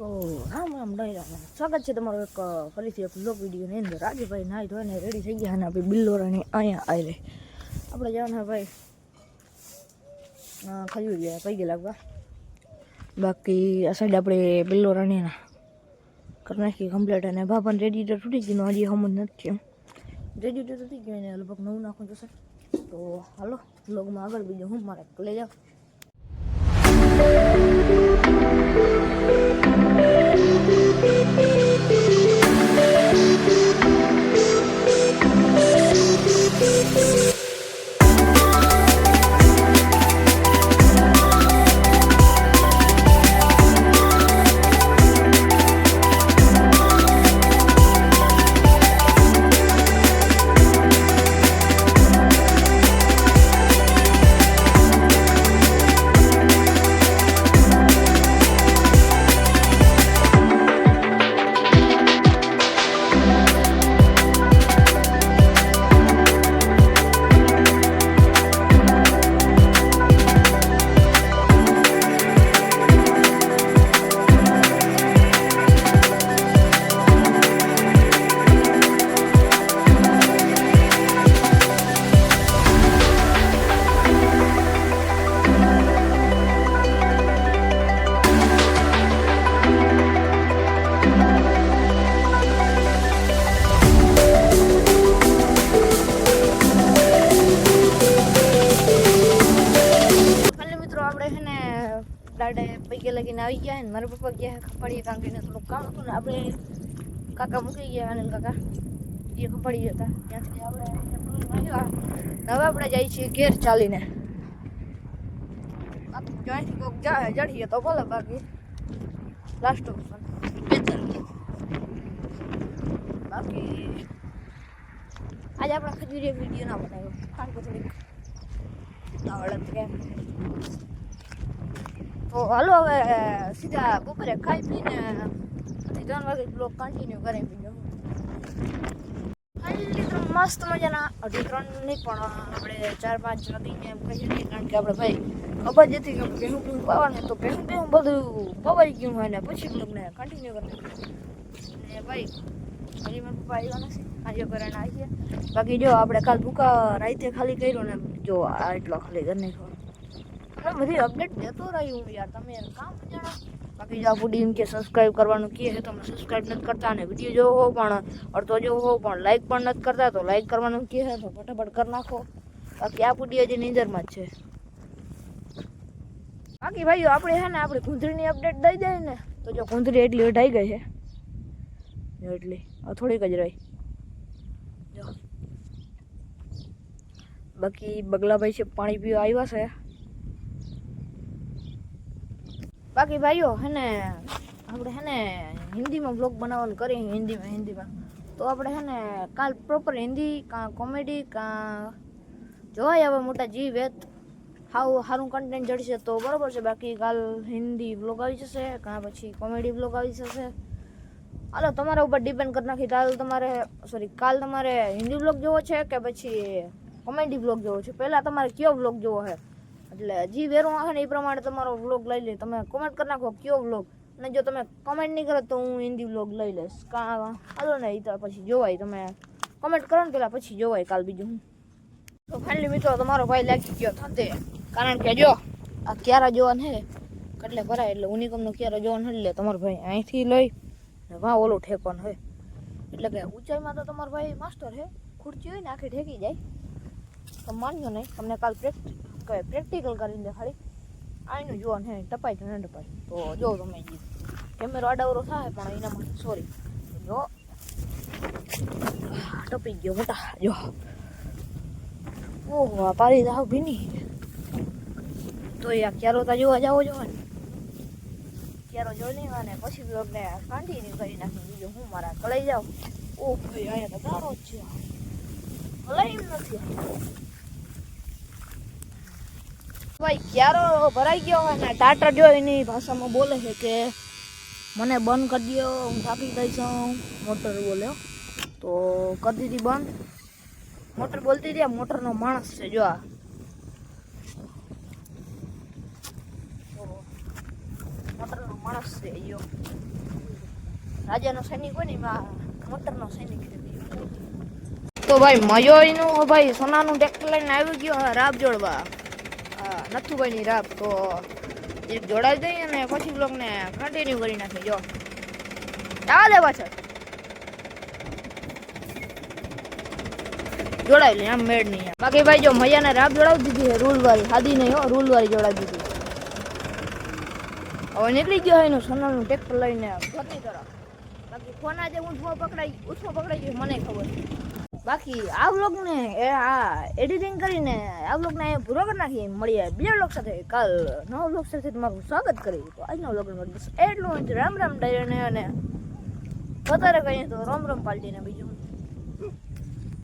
તો રામ રામ ડાય રામ. સ્વાગત છે તમારું એક ફરીથી એક બ્લોગ વિડીયોની અંદર. રાજુભાઈ નાહી ધોઈને રેડી થઈ ગયા અને આપણે બિલ્લોરાની અહીંયા આવી આપણે જવાના ભાઈ. ખજૂર ગયા પૈકી લાગવા. બાકી આ સાઈડ આપણે બિલ્લોરાની કરી નાખી કમ્પ્લીટ અને ભાભાને રેડિયેટર તૂટી ગયું હજી હમ નથી એમ રેડિયેટર તૂટી ગયું એને લગભગ નવું નાખવું જશે. તો હાલો બ્લોગમાં આગળ બીજું હું, મારે લઈ જાઉં. દાડે પૈકી લગીને આવી ગયા ને મારા પપ્પા ગયા ખપાડીએ કારણ કે એને થોડુંક કામ હતું ને આપણે કાકા મૂકી ગયા આનંદ કાકા એ ખપાડી જતા ત્યાંથી આપણે અહીંયા આવ્યા. હવે આપણે જઈએ છીએ ઘેર ચાલીને બાકી જો અહીંથી કોક જાય ચડીએ તો ભલે બાકી લાસ્ટ ઓપ્શન બાકી આજે આપણે ખજૂરી વીડિયો ના બનાવ્યો કારણ કે થોડીક આવડત કેમ તો હાલો હવે સીધા બપોરે ખાઈ પીને ત્રણ વાગે બ્લોક કન્ટિન્યુ કરી બીજો મસ્ત મજાના. અઢી ત્રણ નહીં, પણ આપણે ચાર પાંચ ગયા એમ કહીએ છીએ, કારણ કે આપણે ભાઈ ખબર જ હતી કે ભેહું ભેહું પાવાનું તો ભેહું ભેહું બધું પવાઈ ગયું હોય ને પછી બ્લોગને કન્ટિન્યુ કરી ને ભાઈ, હજી મારા પપ્પા આવ્યા નથી, આજે કરીને આવી ગયા બાકી જો, આપણે કાલ ભૂકા રાતે ખાલી કર્યું ને જો, આ એટલો ખાલી કરી નાખ્યો. આપણે બધી અપડેટ દેતો રહ્યું યાર, તમે કામ જાણો. બાકી જો ડીમ કે સબસ્ક્રાઇબ કરવાનું કહે છે, તમે સબસ્ક્રાઇબ નથી કરતા ને વીડિયો જોવો પણ, અડધો જોવો હો પણ લાઇક પણ નથી કરતા, તો લાઇક કરવાનું કહે છે, તો ફટાફટ કરી નાખો. બાકી આ પુડી હજી નીંદરમાં જ છે. બાકી ભાઈઓ, આપણે છે ને, આપણે કુંધરીની અપડેટ દઈ દઈએ ને, તો જો કુંધરી એટલી વઢાઈ ગઈ છે. એટલી થોડીક જ રહી. બાકી બગલાભાઈ છે, પાણી પીવા આવ્યા છે. બાકી ભાઈઓ હે ને આપણે હે ને હિન્દીમાં બ્લોગ બનાવવાનું કરીએ હિન્દીમાં હિન્દીમાં. તો આપણે હે ને કાલ પ્રોપર હિન્દી, કાં કોમેડી કાં જોવાય હવે મોટા જી વેત હાવ સારું કન્ટેન્ટ જડશે તો બરાબર છે. બાકી કાલ હિન્દી બ્લોગ આવી જશે, કાં પછી કોમેડી બ્લોગ આવી જશે. હાલો, તમારા ઉપર ડિપેન્ડ કરી નાખી કાલ તમારે સોરી કાલ તમારે હિન્દી બ્લોગ જોવો છે કે પછી કોમેડી બ્લોગ જોવો છે? પહેલાં તમારે કયો બ્લોગ જોવો છે? એટલે હજી વેરો આવે ને એ પ્રમાણે તમારો વ્લોગ લઈ લે. તમે કોમેન્ટ કરી નાખો કયો વ્લોગ અને જો તમે કોમેન્ટ નહીં કરો તો હું હિન્દી વ્લોગ લઈ લઈશ. હાલો ને એ તો પછી જોવાય. તમે કોમેન્ટ કરો ને પેલા પછી જોવાય કાલ બીજું હું. તો ફાઇનલી મિત્રો, તમારો ભાઈ લાગી ગયો થતે. કારણ કે જો, આ ક્યારા જોવાનું હે? એટલે ભરાય, એટલે ઉનિકમનો ક્યારો જોવાનું એટલે તમારો ભાઈ અહીંથી લઈ ને વાં ઓલું ઠેકવાનું હોય એટલે કે ઊંચાઈમાં તો તમારો ભાઈ માસ્ટર છે ખુરચી હોય ને, આખી ઠેકી જાય. તો માનજો નહીં. તમને કાલ પ્રેક્ટિસ કહે પ્રેક્ટિકલ કરીને દેખાડી. આનું જોવાનું હે, ટપાય કે ન ટપાય. તો જો તમે કેમેરો આડાવરો થાય પણ એના માટે સોરી જો. ટપી ગયો મોટા, જો. ઓહો, આ પારી દાવ ભીની. તો યાર ક્યારો તા જોવા જાવો જોવા ક્યારો જોઈ લેવા ને પછી બ્લોગને કન્ટિન્યુ કરી નાખી બીજું હું મારા કલાઈ જાઉં. ઓહ, ભાઈ, અહીંયા તો તારો જ છે. કલાઈ નથી. ભાઈ, ક્યારો ભરાઈ ગયો હોય ને ટાટા જો એની ભાષામાં બોલે છે કે, મને બંધ કરી દો હું થાકી ગઈ મોટર બોલ્યો તો કરી દીધી બંધ. મોટર બોલતી હતી મોટરનો માણસ છે, જો આ. મોટરનો માણસ છે, યો. રાજાનો સૈનિક હોય ને, એમાં મોટરનો સૈનિક તો ભાઈ મયોઈનું ભાઈ, સોનાનું ટ્રેક્ટર લઈને આવી ગયો રાબ જોડવા. નથુભાઈની રાબ, તો એક જોડાઈ દઈએ અને પછી બ્લોગને કન્ટિન્યુ કરી નાખી, જો. ચાલે પાછળ. જોડાવી લે, આમ મેળ નહીં. બાકી ભાઈ, જો મૈયાને રાબ જોડાવી દીધી છે રૂલ વાળી. સાદી નહીં, હો રૂલ વાળી જોડાવી દીધી. હવે નીકળી ગયો એનું સોનાનું ટેક્ટર લઈને. ઘરની તરફ બાકી ફોન આજે ઊંચમાં પકડાઈ ઊંચમાં પકડાઈ ગયો, મને ખબર. બાકી આ વ્લોગને એ આ એડિટિંગ કરીને આ વ્લોગને પૂરો કરી નાખીએ. મળીએ બીજા વ્લોગ સાથે. કાલ નવો વ્લોગ સાથે તમારું સ્વાગત કરી તો આજનો વ્લોગમાં બસ એટલું રામ રામ ડાયરને અને વધારે કહીએ તો રોમ રોમ પાલટીને બીજું